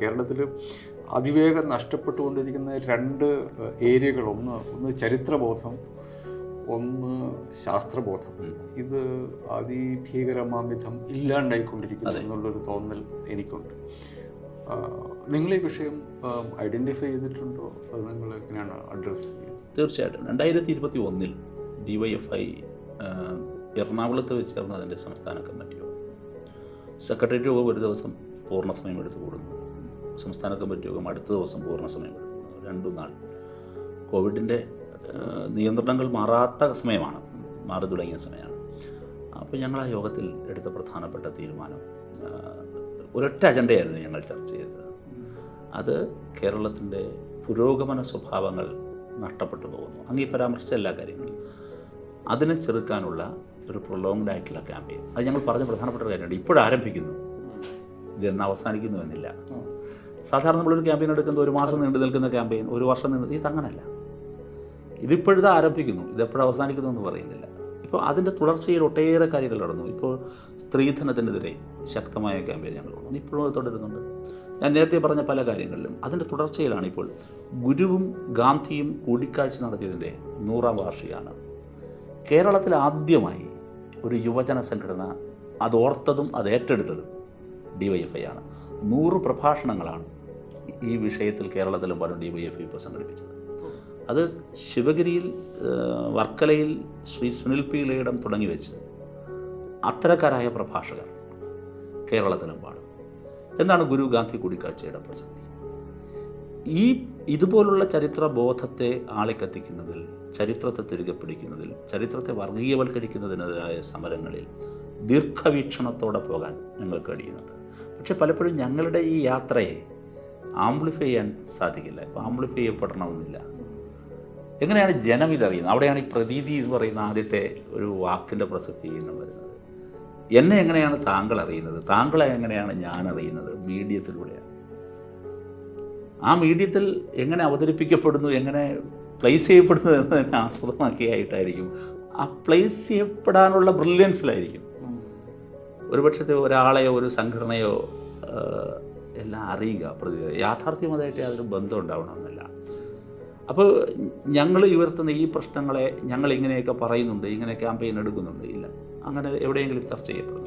കേരളത്തിൽ അതിവേഗം നഷ്ടപ്പെട്ടുകൊണ്ടിരിക്കുന്ന രണ്ട് ഏരിയകൾ. ഒന്ന് ഒന്ന് ചരിത്രബോധം ഒന്ന് ശാസ്ത്രബോധം. ഇത് അതിഭീകരമാം വിധം ഇല്ലാണ്ടായിക്കൊണ്ടിരിക്കുന്നു എന്നുള്ളൊരു തോന്നൽ എനിക്കുണ്ട്. നിങ്ങൾ ഈ വിഷയം ഐഡന്റിഫൈ ചെയ്തിട്ടുണ്ടോ? അത് നിങ്ങൾ എങ്ങനെയാണ് അഡ്രസ്സ് ചെയ്യുന്നത്? തീർച്ചയായിട്ടും. രണ്ടായിരത്തി ഇരുപത്തി ഒന്നിൽ ഡി വൈ എഫ് ഐ എറണാകുളത്ത് വെച്ച് ചേർന്ന അതിന്റെ സംസ്ഥാന കമ്മിറ്റിയോ സെക്രട്ടേറിയറ്റ് ഒരു ദിവസം പൂർണസമയം എടുത്തു കൂടുന്നു. സംസ്ഥാന കമ്മിറ്റി യോഗം അടുത്ത ദിവസം പൂർണസമയം എടുക്കുന്നു രണ്ടു നാൾ. കോവിഡിന്റെ നിയന്ത്രണങ്ങൾ മാറാത്ത സമയമാണ്. മാറി തുടങ്ങിയ സമയമാണ്. അപ്പോൾ ഞങ്ങൾ ആ യോഗത്തിൽ എടുത്ത പ്രധാനപ്പെട്ട തീരുമാനം ഒരൊറ്റ അജണ്ടയായിരുന്നു ഞങ്ങൾ ചർച്ച ചെയ്തത്. അത് കേരളത്തിന്റെ പുരോഗമന സ്വഭാവങ്ങൾ നഷ്ടപ്പെട്ടു പോകുന്നു. അങ്ങ് ഈ പരാമർശിച്ച എല്ലാ കാര്യങ്ങളും. അതിനെ ചെറുക്കാനുള്ള ഒരു പ്രൊലോങ്ഡ് ആയിട്ടുള്ള ക്യാമ്പയിൻ അത് ഞങ്ങൾ പറഞ്ഞ പ്രധാനപ്പെട്ട കാര്യമുണ്ട് ഇപ്പോഴാരംഭിക്കുന്നു. ഇതെന്ന് അവസാനിക്കുന്നു എന്നില്ല. സാധാരണ നമ്മളൊരു ക്യാമ്പയിൻ എടുക്കുന്നത് ഒരു മാസം നീണ്ടു നിൽക്കുന്ന ക്യാമ്പയിൻ ഒരു വർഷം നീണ്ടു ഇത് അങ്ങനല്ല ഇതിപ്പോഴത് ആരംഭിക്കുന്നു ഇതെപ്പോഴും അവസാനിക്കുന്നു എന്ന് പറയുന്നില്ല. ഇപ്പോൾ അതിന്റെ തുടർച്ചയിൽ ഒട്ടേറെ കാര്യങ്ങൾ നടന്നു. ഇപ്പോൾ സ്ത്രീധനത്തിനെതിരെ ശക്തമായ ക്യാമ്പയിൻ ഞങ്ങൾ തുടങ്ങുന്നു ഇപ്പോഴും അത് തുടരുന്നുണ്ട്. ഞാൻ നേരത്തെ പറഞ്ഞ പല കാര്യങ്ങളിലും അതിന്റെ തുടർച്ചയിലാണ് ഇപ്പോൾ ഗുരുവും ഗാന്ധിയും കൂടിക്കാഴ്ച നടത്തിയതിന്റെ നൂറാം വാർഷികമാണ്. കേരളത്തിൽ ആദ്യമായി ഒരു യുവജന സംഘടന അതോർത്തതും അത് ഏറ്റെടുത്തതും ഡി വൈ എഫ് ഐ ആണ്. നൂറ് പ്രഭാഷണങ്ങളാണ് ഈ വിഷയത്തിൽ കേരളത്തിലെമ്പാടും ഡി വൈ എഫ് ഇപ്പോൾ സംഘടിപ്പിച്ചത്. അത് ശിവഗിരിയിൽ വർക്കലയിൽ ശ്രീ സുനിൽ പി ലീഡം തുടങ്ങി വെച്ച് അത്തരക്കാരായ പ്രഭാഷകർ കേരളത്തിലും പാടും എന്നാണ് ഗുരു ഗാന്ധി കൂടിക്കാഴ്ചയുടെ പ്രസക്തി. ഈ ഇതുപോലുള്ള ചരിത്ര ബോധത്തെ ആളിക്കത്തിക്കുന്നതിൽ ചരിത്രത്തെ തിരികെ പിടിക്കുന്നതിൽ ചരിത്രത്തെ വർഗീയവൽക്കരിക്കുന്നതിനെതിരായ സമരങ്ങളിൽ ദീർഘവീക്ഷണത്തോടെ പോകാൻ ഞങ്ങൾക്ക് കഴിയുന്നുണ്ട്. പക്ഷെ പലപ്പോഴും ഞങ്ങളുടെ ഈ യാത്രയെ ആംപ്ലിഫൈ ചെയ്യാൻ സാധിക്കില്ല. ഇപ്പോൾ ആംപ്ലിഫൈ ചെയ്യപ്പെടണമെന്നില്ല. എങ്ങനെയാണ് ജനം ഇതറിയുന്നത്? അവിടെയാണ് ഈ പ്രതീതി എന്ന് പറയുന്ന ആദ്യത്തെ ഒരു വാക്കിന്റെ പ്രസക്തി എന്ന് വരുന്നത്. എന്നെ എങ്ങനെയാണ് താങ്കൾ അറിയുന്നത്? താങ്കളെ എങ്ങനെയാണ് ഞാൻ അറിയുന്നത്? മീഡിയത്തിലൂടെയാണ്. ആ മീഡിയത്തിൽ എങ്ങനെ അവതരിപ്പിക്കപ്പെടുന്നു? എങ്ങനെ പ്ലേസ് ചെയ്യപ്പെടുന്നു എന്നതിനെ ആസ്പദമാക്കിയായിട്ടായിരിക്കും ആ പ്ലേസ് ചെയ്യപ്പെടാനുള്ള ബ്രില്യൻസിലായിരിക്കും. ഒരുപക്ഷത്തെ ഒരാളെയോ ഒരു സംഘടനയോ എല്ലാം അറിയുക പ്രതി യാഥാർത്ഥ്യമതായിട്ട് യാതൊരു ബന്ധം ഉണ്ടാവണമെന്നില്ല. അപ്പോൾ ഞങ്ങൾ ഉയർത്തുന്ന ഈ പ്രശ്നങ്ങളെ ഞങ്ങൾ ഇങ്ങനെയൊക്കെ പറയുന്നുണ്ട് ഇങ്ങനെ ക്യാമ്പയിൻ എടുക്കുന്നുണ്ട് ഇല്ല. അങ്ങനെ എവിടെയെങ്കിലും ചർച്ച ചെയ്യപ്പെടും